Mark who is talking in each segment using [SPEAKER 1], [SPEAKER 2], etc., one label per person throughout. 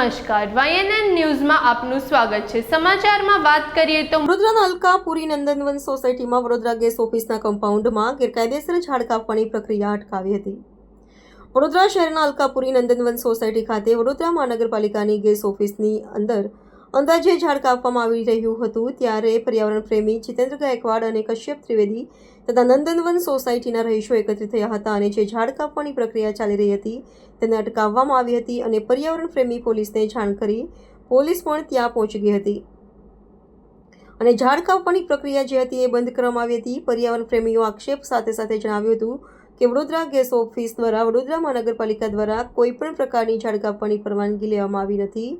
[SPEAKER 1] નમસ્કાર. વાયએનએન ન્યૂઝમાં આપનું સ્વાગત છે. સમાચારમાં વાત કરીએ તો
[SPEAKER 2] વડોદરાના અલકાપુરી નંદનવન સોસાયટીમાં વડોદરા ગેસ ઓફિસના કમ્પાઉન્ડમાં ગેરકાયદેસર ઝાડ કાપવાની પ્રક્રિયા અટકાવી હતી. વડોદરા શહેરના અલકાપુરી નંદનવન સોસાયટી ખાતે વડોદરા મહાનગરપાલિકાની ગેસ ઓફિસની અંદર અંદાજે ઝાડ કાપવામાં આવી રહ્યું હતું ત્યારે પર્યાવરણ પ્રેમી જીતેન્દ્ર ગાયકવાડ અને કશ્યપ ત્રિવેદી તથા નંદનવન સોસાયટીના રહીશો એકત્રિત થયા હતા અને જે ઝાડ કાપવાની પ્રક્રિયા ચાલી રહી હતી તેને અટકાવવામાં આવી હતી અને પર્યાવરણ પ્રેમી પોલીસને જાણ કરી પોલીસ પણ ત્યાં પહોંચી ગઈ હતી. અને ઝાડ કાપવાની પ્રક્રિયા જે હતી એ બંધ કરવામાં આવી હતી. પર્યાવરણ પ્રેમીઓ આક્ષેપ સાથે સાથે જણાવ્યું હતું કે વડોદરા ગેસ ઓફિસ દ્વારા વડોદરા મહાનગરપાલિકા દ્વારા કોઈપણ પ્રકારની ઝાડ કાપવાની પરવાનગી લેવામાં આવી નથી.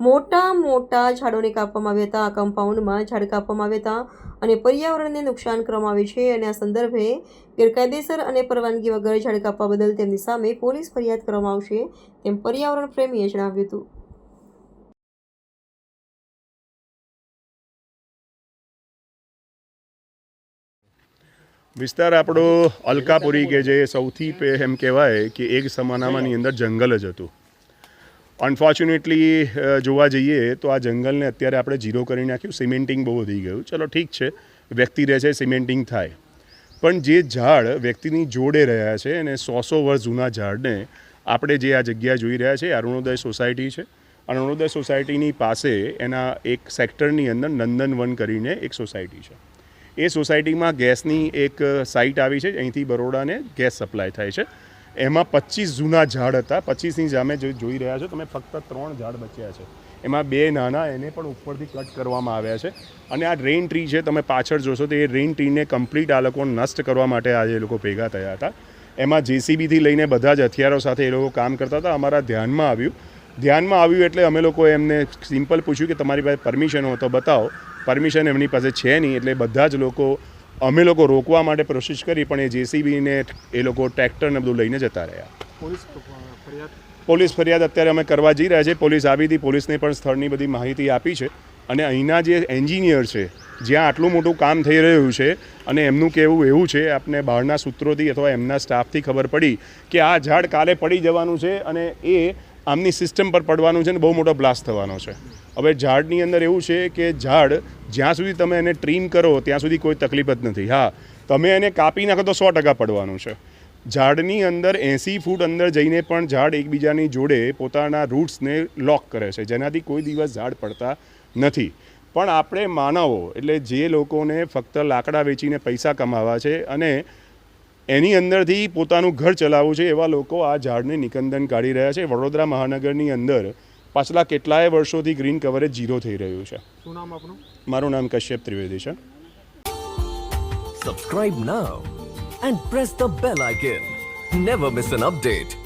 [SPEAKER 2] મોટા મોટા ઝાડોને કાપવામાં આવ્યા હતા. આ કમ્પાઉન્ડમાં ઝાડ કાપવામાં આવ્યા હતા અને પર્યાવરણને નુકસાન કરવામાં આવ્યું છે અને આ સંદર્ભે ગેરકાયદેસર અને પરવાનગી વગર ઝાડ કાપવા બદલ તેમની સામે પોલીસ ફરિયાદ કરવામાં આવશે તેમ પર્યાવરણ પ્રેમીએ જણાવ્યું હતું.
[SPEAKER 3] વિસ્તાર આપણો અલકાપુરી કે જે સૌથી એમ કહેવાય કે એક સમાનામાંની અંદર જંગલ જ હતું. અનફોર્ચ્યુનેટલી જોવા જઈએ તો આ જંગલને અત્યારે આપણે ઝીરો કરી નાખ્યું. સિમેન્ટિંગ બહુ વધી ગયું. ચલો ઠીક છે. વ્યક્તિ રહે છે સિમેન્ટિંગ થાય. પણ જે ઝાડ વ્યક્તિની જોડે રહ્યા છે અને સો સો વર્ષ જૂના ઝાડને આપણે જે આ જગ્યા જોઈ રહ્યા છે અરુણોદય સોસાયટી છે. અરુણોદય સોસાયટીની પાસે એના એક સેક્ટરની અંદર નંદનવન કરીને એક સોસાયટી છે. એ સોસાયટીમાં ગેસની એક સાઇટ આવી છે. અહીંથી બરોડાને ગેસ સપ્લાય થાય છે. એમાં પચીસ જૂના ઝાડ હતા. પચીસની જામે જોઈ રહ્યા છો, તમે ફક્ત ત્રણ ઝાડ બચ્યા છે. એમાં બે નાના, એને પણ ઉપરથી કટ કરવામાં આવ્યા છે. અને આ રેઇન ટ્રી છે, તમે પાછળ જોશો તો એ રેઇન ટ્રીને કમ્પ્લીટ આ લોકો નષ્ટ કરવા માટે આજે એ લોકો ભેગા થયા હતા. એમાં જેસીબીથી લઈને બધા જ હથિયારો સાથે એ લોકો કામ કરતા હતા. અમારા ધ્યાનમાં આવ્યું. ધ્યાનમાં આવ્યું એટલે અમે લોકો એમને સિમ્પલ પૂછ્યું કે તમારી પાસે પરમિશન હોય તો બતાવો. પરમિશન એમની પાસે છે નહીં, એટલે બધા જ લોકો અમે લોકો રોકવા માટે કોશિશ કરી પણ એ જેસીબીને એ લોકો ટ્રેક્ટરને બધું લઈને જતા રહ્યા.
[SPEAKER 4] પોલીસ ફરિયાદ?
[SPEAKER 3] પોલીસ ફરિયાદ અત્યારે અમે કરવા જઈ રહ્યા છે પોલીસ આવી હતી. પોલીસને પણ સ્થળની બધી માહિતી આપી છે. અને અહીંના જે એન્જિનિયર છે જ્યાં આટલું મોટું કામ થઈ રહ્યું છે અને એમનું કહેવું એવું છે આપને બહારના સૂત્રોથી અથવા એમના સ્ટાફથી ખબર પડી કે આ ઝાડ કાલે પડી જવાનું છે અને એ આમની સિસ્ટમ પર પડવાનું છે ને બહુ મોટો બ્લાસ્ટ થવાનો છે. હવે ઝાડની અંદર એવું છે કે ઝાડ જ્યાં સુધી તમે એને ટ્રીમ કરો, ત્યાં સુધી કોઈ તકલીફ જ નથી. હા, તમે એને કાપી નાખો તો સો ટકા પડવાનું છે. ઝાડની અંદર એંસી ફૂટ અંદર જઈને પણ ઝાડ એકબીજાની જોડે પોતાના રૂટ્સને લોક કરે છે. જેનાથી કોઈ દિવસ ઝાડ પડતા નથી. પણ આપણે માનવો, એટલે જે લોકોને ફક્ત લાકડા વેચીને પૈસા કમાવા છે અને એની અંદરથી પોતાનું ઘર ચલાવવું છે એવા લોકો આ ઝાડને નિકંદન કાઢી રહ્યા છે. વડોદરા મહાનગરની અંદર પાછલા કેટલાય વર્ષોથી ગ્રીન કવરેજ ઝીરો થઈ રહ્યું છે.
[SPEAKER 4] શું નામ આપનું?
[SPEAKER 3] મારું નામ કશ્યપ ત્રિવેદી છે.
[SPEAKER 5] Subscribe now and press the bell icon never miss an update.